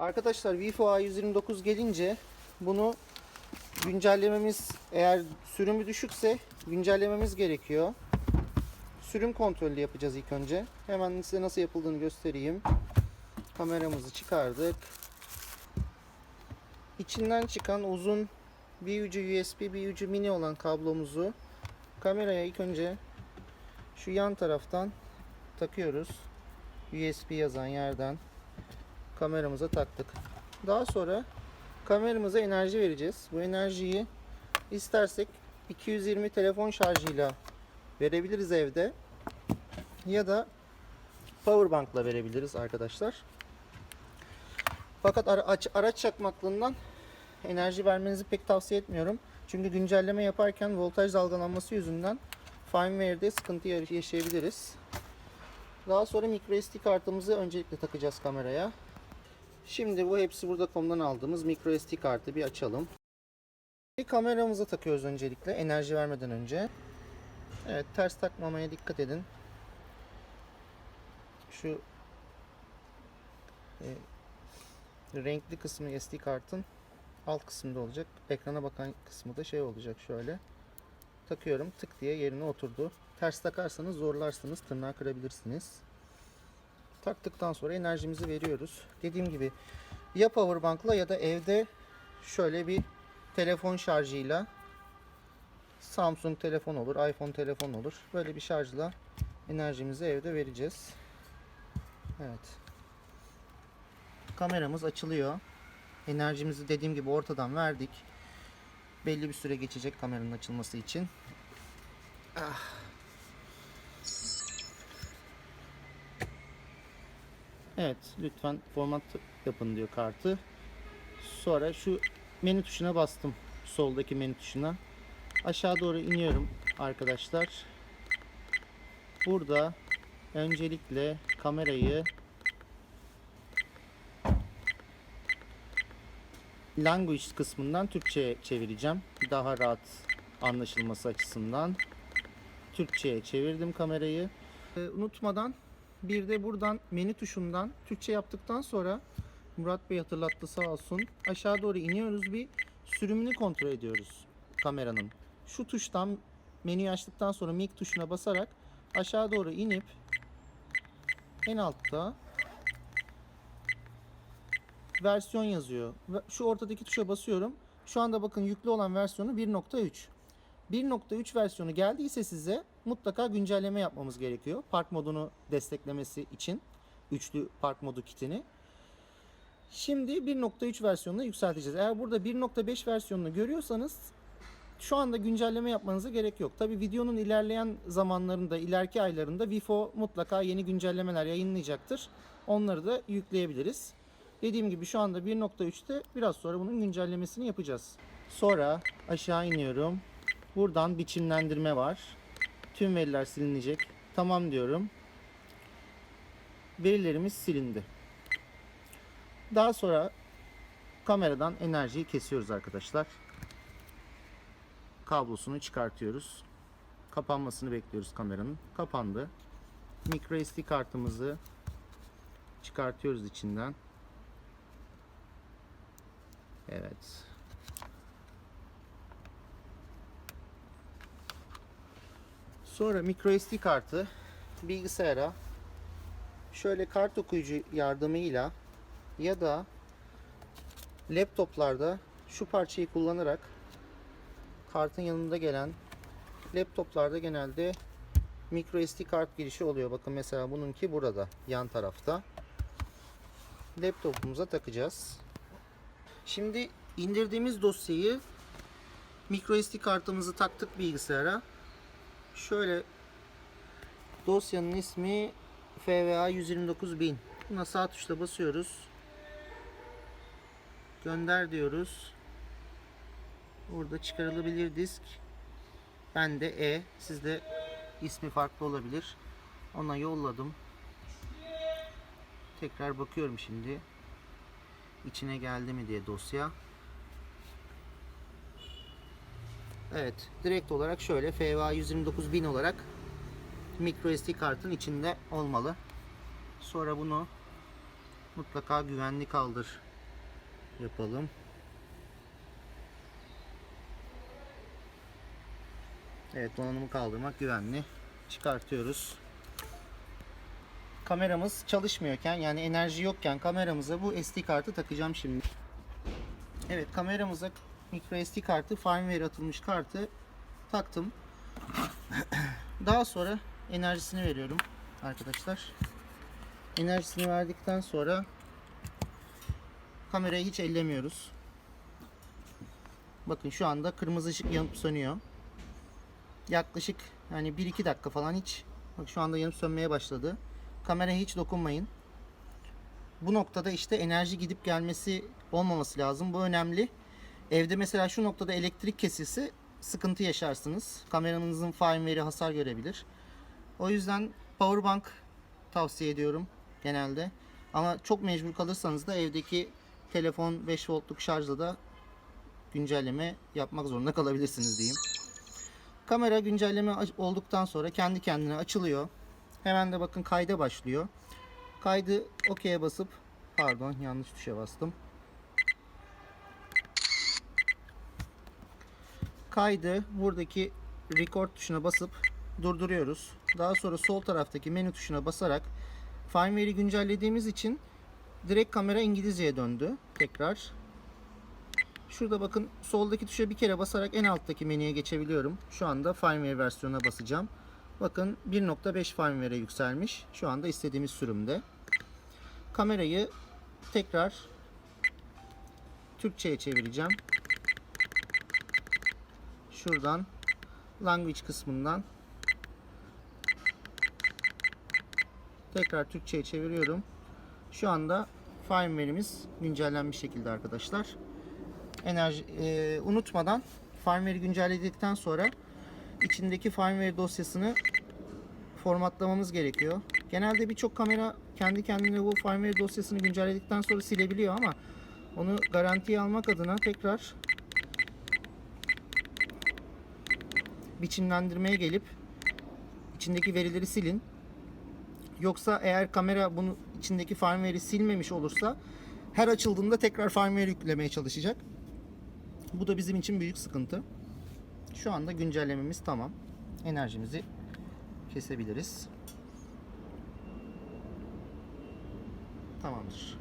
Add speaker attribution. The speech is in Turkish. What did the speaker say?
Speaker 1: Arkadaşlar Vivo A129 gelince bunu güncellememiz eğer sürümü düşükse güncellememiz gerekiyor. Sürüm kontrolü yapacağız ilk önce. Hemen size nasıl yapıldığını göstereyim. Kameramızı çıkardık. İçinden çıkan uzun bir ucu USB bir ucu mini olan kablomuzu kameraya ilk önce şu yan taraftan takıyoruz. USB yazan yerden kameramıza taktık. Daha sonra kameramıza enerji vereceğiz. Bu enerjiyi istersek 220 telefon şarjıyla verebiliriz evde ya da powerbankla verebiliriz arkadaşlar. Fakat ara- aç- araç çakmaklığından enerji vermenizi pek tavsiye etmiyorum. Çünkü güncelleme yaparken voltaj dalgalanması yüzünden firmware'de sıkıntı ya- yaşayabiliriz. Daha sonra microSD kartımızı öncelikle takacağız kameraya. Şimdi bu hepsi burada.com'dan aldığımız microSD kartı bir açalım. Bir kameramıza takıyoruz öncelikle enerji vermeden önce. Evet ters takmamaya dikkat edin. Şu e, renkli kısmı SD kartın alt kısmında olacak. Ekrana bakan kısmı da şey olacak şöyle. Takıyorum tık diye yerine oturdu. Ters takarsanız zorlarsınız tırnağı kırabilirsiniz. Taktıktan sonra enerjimizi veriyoruz. Dediğim gibi ya powerbankla ya da evde şöyle bir telefon şarjıyla Samsung telefon olur, iPhone telefon olur. Böyle bir şarjla enerjimizi evde vereceğiz. Evet. Kameramız açılıyor. Enerjimizi dediğim gibi ortadan verdik. Belli bir süre geçecek kameranın açılması için. Ah. Evet, lütfen format yapın diyor kartı. Sonra şu menü tuşuna bastım. Soldaki menü tuşuna. Aşağı doğru iniyorum arkadaşlar. Burada öncelikle kamerayı language kısmından Türkçe'ye çevireceğim. Daha rahat anlaşılması açısından. Türkçe'ye çevirdim kamerayı. Ee, unutmadan bir de buradan menü tuşundan Türkçe yaptıktan sonra Murat Bey hatırlattı sağ olsun. Aşağı doğru iniyoruz bir sürümünü kontrol ediyoruz kameranın. Şu tuştan menüyü açtıktan sonra mic tuşuna basarak aşağı doğru inip en altta versiyon yazıyor. Şu ortadaki tuşa basıyorum. Şu anda bakın yüklü olan versiyonu 1.3. 1.3 versiyonu geldiyse size mutlaka güncelleme yapmamız gerekiyor. Park modunu desteklemesi için. Üçlü park modu kitini. Şimdi 1.3 versiyonuna yükselteceğiz. Eğer burada 1.5 versiyonunu görüyorsanız şu anda güncelleme yapmanıza gerek yok. Tabi videonun ilerleyen zamanlarında, ileriki aylarında Vifo mutlaka yeni güncellemeler yayınlayacaktır. Onları da yükleyebiliriz. Dediğim gibi şu anda 1.3'te biraz sonra bunun güncellemesini yapacağız. Sonra aşağı iniyorum. Buradan biçimlendirme var. Tüm veriler silinecek. Tamam diyorum. Verilerimiz silindi. Daha sonra kameradan enerjiyi kesiyoruz arkadaşlar. Kablosunu çıkartıyoruz. Kapanmasını bekliyoruz kameranın. Kapandı. Micro SD kartımızı çıkartıyoruz içinden. Evet. Sonra micro SD kartı bilgisayara şöyle kart okuyucu yardımıyla ya da laptoplarda şu parçayı kullanarak kartın yanında gelen laptoplarda genelde micro SD kart girişi oluyor. Bakın mesela bununki burada yan tarafta. Laptopumuza takacağız. Şimdi indirdiğimiz dosyayı micro SD kartımızı taktık bilgisayara. Şöyle dosyanın ismi FVA 129000. Buna sağ tuşla basıyoruz. Gönder diyoruz. Burada çıkarılabilir disk. Ben de E. Sizde ismi farklı olabilir. Ona yolladım. Tekrar bakıyorum şimdi. İçine geldi mi diye dosya. Evet, direkt olarak şöyle FVA 129000 olarak microSD kartın içinde olmalı. Sonra bunu mutlaka güvenli kaldır yapalım. Evet donanımı kaldırmak güvenli. Çıkartıyoruz. Kameramız çalışmıyorken yani enerji yokken kameramıza bu SD kartı takacağım şimdi. Evet kameramıza micro SD kartı firmware atılmış kartı taktım. Daha sonra enerjisini veriyorum arkadaşlar. Enerjisini verdikten sonra kamerayı hiç ellemiyoruz. Bakın şu anda kırmızı ışık yanıp sönüyor. Yaklaşık yani 1-2 dakika falan hiç bak şu anda yanıp sönmeye başladı. Kameraya hiç dokunmayın. Bu noktada işte enerji gidip gelmesi olmaması lazım. Bu önemli. Evde mesela şu noktada elektrik kesilse sıkıntı yaşarsınız. Kameranızın firmware'i hasar görebilir. O yüzden powerbank tavsiye ediyorum genelde. Ama çok mecbur kalırsanız da evdeki telefon 5 voltluk şarjla da güncelleme yapmak zorunda kalabilirsiniz diyeyim. Kamera güncelleme olduktan sonra kendi kendine açılıyor. Hemen de bakın kayda başlıyor. Kaydı OK'ye basıp pardon yanlış tuşa bastım. Kaydı buradaki record tuşuna basıp durduruyoruz. Daha sonra sol taraftaki menü tuşuna basarak firmware'i güncellediğimiz için direkt kamera İngilizceye döndü. Tekrar. Şurada bakın soldaki tuşa bir kere basarak en alttaki menüye geçebiliyorum. Şu anda firmware versiyonuna basacağım. Bakın 1.5 firmware'e yükselmiş. Şu anda istediğimiz sürümde. Kamerayı tekrar Türkçe'ye çevireceğim. Şuradan language kısmından tekrar Türkçe'ye çeviriyorum. Şu anda firmware'imiz güncellenmiş şekilde arkadaşlar. Enerji e, unutmadan firmware'i güncelledikten sonra içindeki firmware dosyasını formatlamamız gerekiyor. Genelde birçok kamera kendi kendine bu firmware dosyasını güncelledikten sonra silebiliyor ama onu garantiye almak adına tekrar biçimlendirmeye gelip içindeki verileri silin. Yoksa eğer kamera bunu içindeki firmware'i silmemiş olursa her açıldığında tekrar firmware yüklemeye çalışacak. Bu da bizim için büyük sıkıntı. Şu anda güncellememiz tamam. Enerjimizi kesebiliriz. Tamamdır.